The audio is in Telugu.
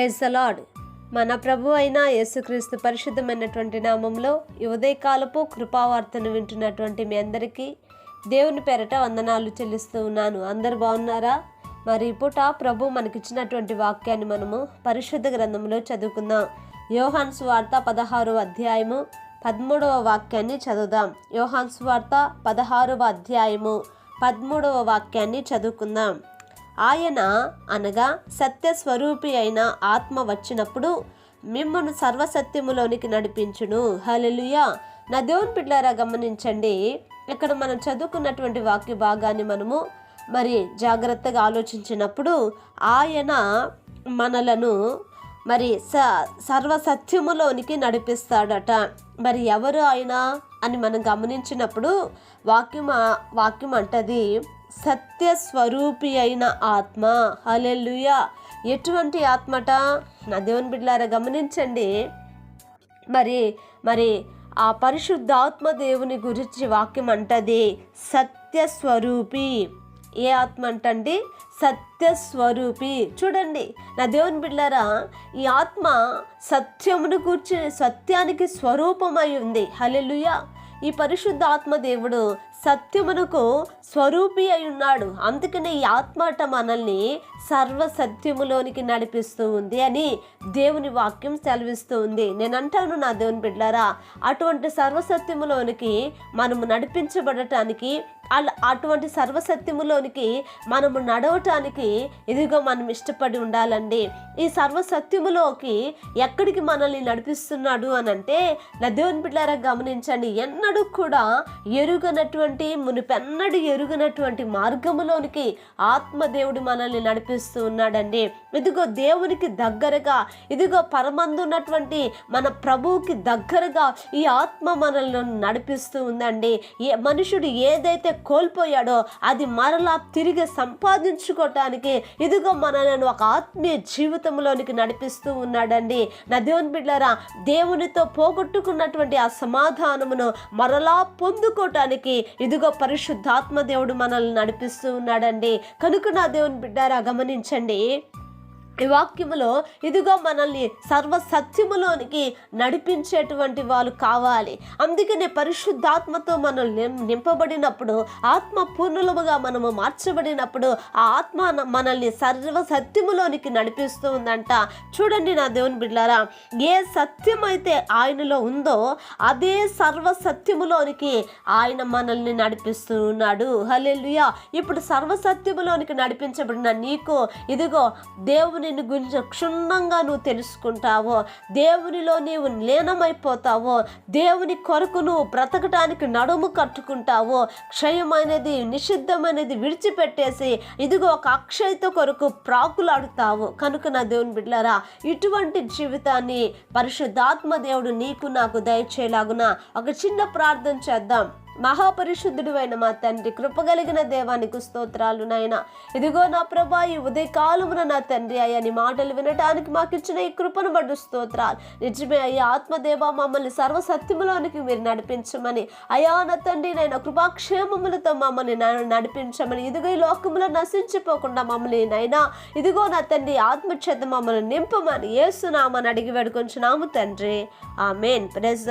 ప్రైజ్ అలాడ్ మన ప్రభు అయిన యేసుక్రీస్తు పరిశుద్ధమైనటువంటి నామంలో ఈ ఉదయకాలపు కృపావార్తను వింటున్నటువంటి మీ అందరికీ దేవుని పేరట వందనాలు చెల్లిస్తూ ఉన్నాను. అందరు బాగున్నారా? మరి పూట ప్రభు మనకిచ్చినటువంటి వాక్యాన్ని మనము పరిశుద్ధ గ్రంథంలో చదువుకుందాం. యోహాన్స్ వార్త పదహారవ అధ్యాయము పదమూడవ వాక్యాన్ని చదువుదాం. యోహాన్స్ వార్త పదహారవ అధ్యాయము పదమూడవ వాక్యాన్ని చదువుకుందాం. ఆయన అనగా సత్యస్వరూపి అయిన ఆత్మ వచ్చినప్పుడు మిమ్మను సర్వసత్యములోనికి నడిపించును. హల్లెలూయా. నా దేవుని పిల్లారా గమనించండి. ఇక్కడ మనం చదువుకున్నటువంటి వాక్య భాగాన్ని మనము మరి జాగ్రత్తగా ఆలోచించినప్పుడు ఆయన మనలను మరి స సర్వసత్యములోనికి నడిపిస్తాడట. మరి ఎవరు ఆయన అని మనం గమనించినప్పుడు వాక్యం వాక్యం అంటది సత్యస్వరూపి అయిన ఆత్మ. హలెలుయ ఎటువంటి ఆత్మట? నా దేవుని బిడ్డలారా గమనించండి. మరి మరి ఆ పరిశుద్ధాత్మ దేవుని గురించి వాక్యం అంటది సత్యస్వరూపి. ఏ ఆత్మ అంటండి? సత్యస్వరూపి. చూడండి నా దేవుని బిడ్డారా ఈ ఆత్మ సత్యమును కూర్చి సత్యానికి స్వరూపమై ఉంది. హలెలుయ ఈ పరిశుద్ధ ఆత్మ దేవుడు సత్యమునకు స్వరూపి అయి ఉన్నాడు. అందుకనే ఈ ఆత్మాట మనల్ని సర్వ సత్యములోనికి నడిపిస్తూ ఉంది అని దేవుని వాక్యం సెలవిస్తూ ఉంది. నేను అంటాను నా దేవుని బిడ్డారా అటువంటి సర్వసత్యములోనికి మనము నడిపించబడటానికి అలా అటువంటి సర్వసత్యములోనికి మనము నడవటానికి ఇదిగో మనం ఇష్టపడి ఉండాలండి. ఈ సర్వసత్యములోకి ఎక్కడికి మనల్ని నడిపిస్తున్నాడు అని అంటే నా దేవుని బిడ్డారా గమనించండి ఎన్నడూ కూడా ఎరుగనటువంటి మునిపెన్నడు ఎరుగినటువంటి మార్గములోనికి ఆత్మదేవుడు మనల్ని నడిపిస్తూ ఉన్నాడండి. ఇదిగో దేవునికి దగ్గరగా ఇదిగో పరమందున్నటువంటి మన ప్రభువుకి దగ్గరగా ఈ ఆత్మ మనల్ని నడిపిస్తూ ఉందండి. ఏ మనుషుడు ఏదైతే కోల్పోయాడో అది మరలా తిరిగి సంపాదించుకోవటానికి ఇదిగో మనల్ని ఒక ఆత్మీయ జీవితంలోనికి నడిపిస్తూ ఉన్నాడండి. నా దేవుని బిడ్డరా దేవునితో పోగొట్టుకున్నటువంటి ఆ సమాధానమును మరలా పొందుకోవటానికి ఇదిగో పరిశుద్ధాత్మ దేవుడు మనల్ని నడిపిస్తూ ఉన్నాడండి. కనుక నా దేవుని బిడ్డారా గమనించండి. ఈ వాక్యములో ఇదిగో మనల్ని సర్వ సత్యములోనికి నడిపించేటువంటి వాళ్ళు కావాలి. అందుకనే పరిశుద్ధాత్మతో మనం నిం- నింపబడినప్పుడు ఆత్మ పూర్ణులముగా మనము మార్చబడినప్పుడు ఆ ఆత్మ మనల్ని సర్వ సత్యములోనికి నడిపిస్తూ ఉందంట చూడండి నా దేవుని బిడ్డారా ఏ సత్యం అయితే ఆయనలో ఉందో అదే సర్వ సత్యములోనికి ఆయన మనల్ని నడిపిస్తూ ఉన్నాడు హల్లెలూయా! ఇప్పుడు సర్వ సత్యములోనికి నడిపించబడిన నీకు ఇదిగో దేవుని గురించి క్షుణ్ణంగా నువ్వు తెలుసుకుంటావో దేవునిలో నీవు లీనమైపోతావో దేవుని కొరకు నువ్వు బ్రతకటానికి నడుము కట్టుకుంటావో క్షయమైనది నిషిద్ధమైనది విడిచిపెట్టేసి ఇదిగో ఒక అక్షయత కొరకు ప్రాకులాడుతావు. కనుక నా దేవుని బిడ్డలారా ఇటువంటి జీవితాన్ని పరిశుద్ధాత్మ దేవుడు నీకు నాకు దయచేలాగున ఒక చిన్న ప్రార్థన చేద్దాం. మహాపరిశుద్ధుడు అయిన మా తండ్రి కృపగలిగిన దేవానికి స్తోత్రాలు నాయన. ఇదిగో నా ప్రభా ఈ ఉదయకాలమున నా తండ్రి అయ్యా నీ మాటలు వినటానికి మాకు ఇచ్చిన ఈ కృపను బడ్డు స్తోత్రాలు. నిజమే అయ్యా ఆత్మదేవ మమ్మల్ని సర్వసత్యములోనికి మీరు నడిపించమని. అయా నా తండ్రి నేను కృపాక్షేమములతో మమ్మల్ని నడిపించమని. ఇదిగో ఈ లోకములో నశించిపోకుండా మమ్మల్ని నైనా ఇదిగో నా తండ్రి ఆత్మచేత మమ్మల్ని నింపమని ఏసునామని అడిగి వేడుకొంచున్నాము తండ్రి. ఆమెన్. Praise the